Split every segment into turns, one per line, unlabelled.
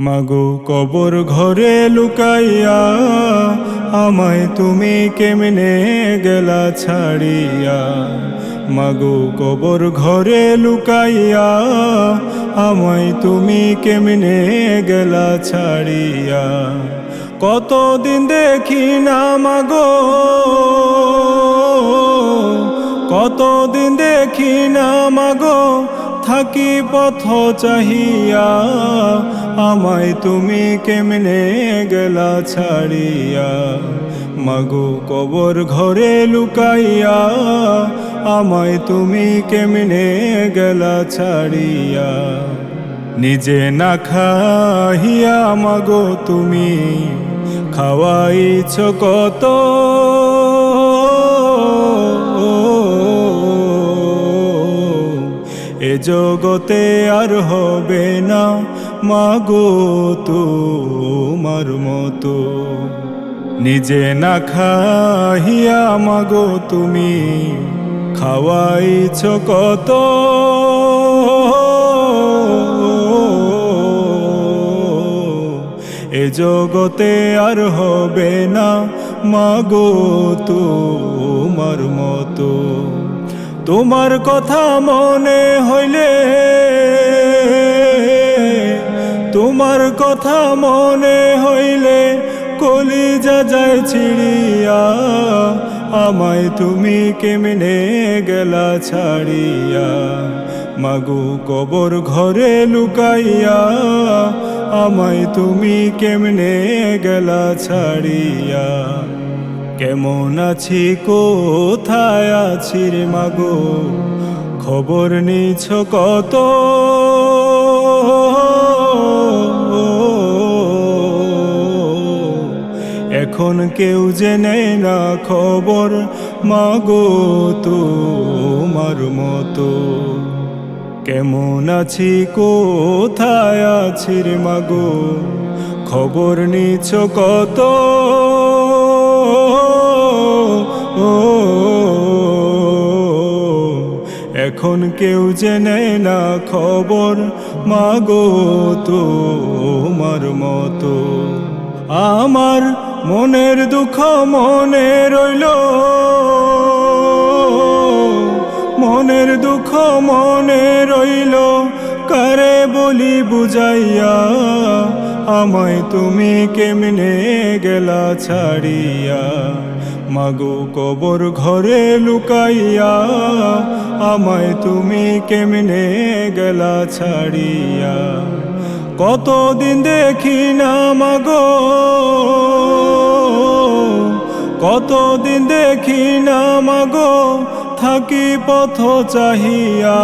মাগো কবর ঘরে লুকাইয়া, আমায় তুমি কেমনে গেলা ছাড়িয়া? মাগো কবর ঘরে লুকাইয়া, আমায় তুমি কেমনে গেলা ছাড়িয়া? কতদিন দেখি না মাগো থাকি পথ চাহিয়া? আমায় তুমি কেমনে গেলা ছাড়িয়া? মাগো কবর ঘরে লুকাইয়া, আমায় তুমি কেমনে গেলা ছাড়িয়া? নিজে না খাহিয়া মাগো তুমি, খাওয়াইছ কত এ জগতে আর হবে না মাগো তোমার মতো। নিজে না খাহিয়া মাগো তুমি খাওয়াইছ কত। এ জগতে আর হবে না মাগো তোমার মতো। তোমার কথা মনে হইলে, তোমার কথা মনে হইলে কলিজা যায় ছিড়িয়া, আমায় তুমি কেমনে গেলা ছাড়িয়া? মাগু কবর ঘরে লুকাইয়া, আমায় তুমি কেমনে গেলা ছাড়িয়া? কেমন আছি? কোথায় আছি রে মাগো? খবর নিছ কত? এখন কেউ জেনে না খবর মাগো তোমার মতো। কেমন আছি? কোথায় আছি রে মাগো? খবর নিছ কত? এখন কেউ জেনে না খবর, মাগো তোমার মতো। আমার মনের দুঃখ মনে রইল, মনের দুঃখ মনে রইল, কারে বলি বুঝাইয়া, আমায় তুমি কেমনে গেলা ছাড়িয়া? মাগো কবর ঘরে লুকাইয়া, আমায় তুমি কেমনে গেলা ছাড়িয়া? কতদিন দেখি না মাগো, কতদিন দেখি না মাগো, থাকি পথ চাহিয়া,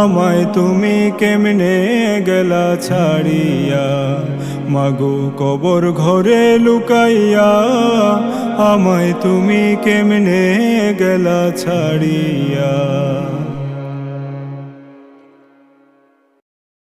আমায় তুমি কেমনে গেলা ছাড়িয়া? মাগো কবর ঘরে লুকাইয়া আমায় তুমি কেমনে গেলা ছাড়িয়া?